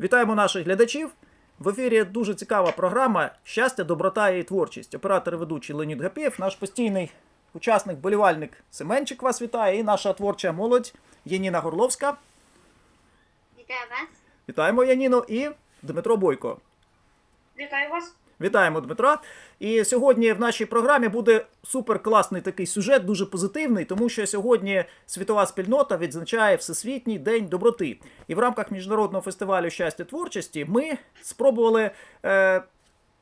Вітаємо наших глядачів. В ефірі дуже цікава програма Щастя, доброта і творчість. Оператор ведучий Леонід Гапєв, наш постійний учасник, болівальник Семенчик вас вітає, і наша творча молодь Яніна Горловська. Вітаю вас. Вітаємо Яніну і Дмитро Бойко. Вітаю вас. Вітаємо Дмитра. І сьогодні в нашій програмі буде супер класний такий сюжет, дуже позитивний, тому що сьогодні світова спільнота відзначає Всесвітній день доброти. І в рамках міжнародного фестивалю щастя творчості ми спробували. Е,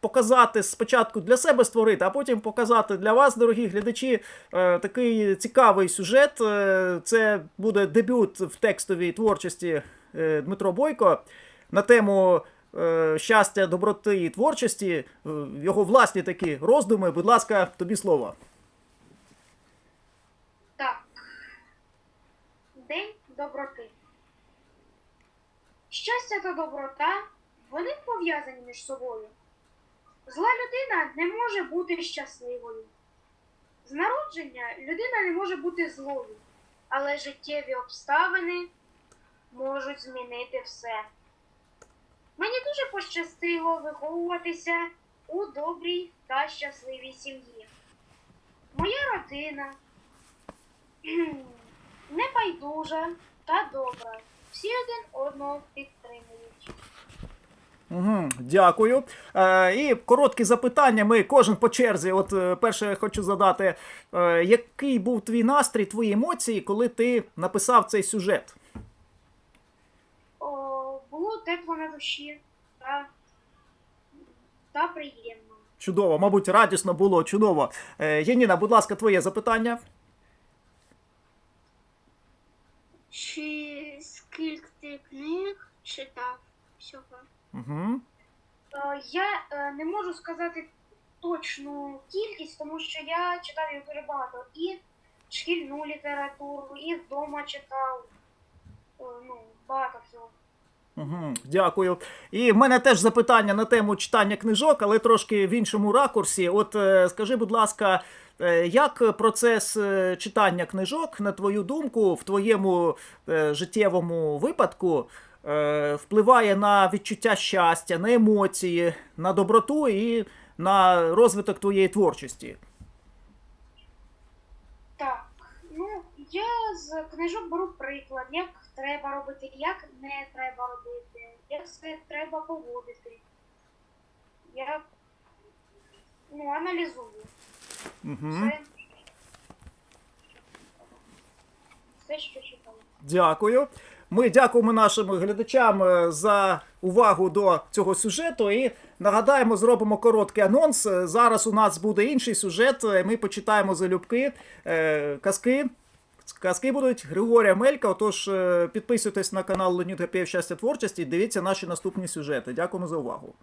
Показати спочатку для себе створити, а потім показати для вас, дорогі глядачі, е, такий цікавий сюжет. Е, Це буде дебют в текстовій творчості е, Дмитро Бойко на тему щастя, доброти і творчості, е, його власні такі роздуми. Будь ласка, тобі слово. Так. День доброти. Щастя та доброта вони пов'язані між собою. Зла людина не може бути щасливою. З народження людина не може бути злою, але життєві обставини можуть змінити все. Мені дуже пощастило виховуватися у добрій та щасливій сім'ї. Моя родина небайдужа та добра. Всі один одного підтримують. Угу, дякую. Е, і короткі запитання. Ми кожен по черзі. От е, перше я хочу задати, е, який був твій настрій, твої емоції, коли ти написав цей сюжет? О, було тепло на душі та, та приємно. Чудово, мабуть, радісно було, чудово. Е, Яніна, будь ласка, твоє запитання. Чи скільки ти книг читав всього? Угу. Е, Я е, не можу сказати точну кількість, тому що я читав їх дуже багато. І шкільну літературу, і вдома читав. Е, Ну, багато всього. Угу, дякую. І в мене теж запитання на тему читання книжок, але трошки в іншому ракурсі. От е, скажи, будь ласка, е, як процес е, читання книжок, на твою думку, в твоєму життєвому випадку впливає на відчуття щастя, на емоції, на доброту і на розвиток твоєї творчості? Так, ну я з книжок беру приклад, як треба робити, як не треба робити, як все треба поводити. Я ну, аналізую Угу. все, все, що читаю. Дякую. Ми дякуємо нашим глядачам е, за увагу до цього сюжету. І нагадаємо, зробимо короткий анонс. Зараз у нас буде інший сюжет. Е, Ми почитаємо залюбки е, казки. Казки будуть Григорія Мелька. Отож, е, підписуйтесь на канал Леонід Гапєв Щастя творчості і дивіться наші наступні сюжети. Дякуємо за увагу.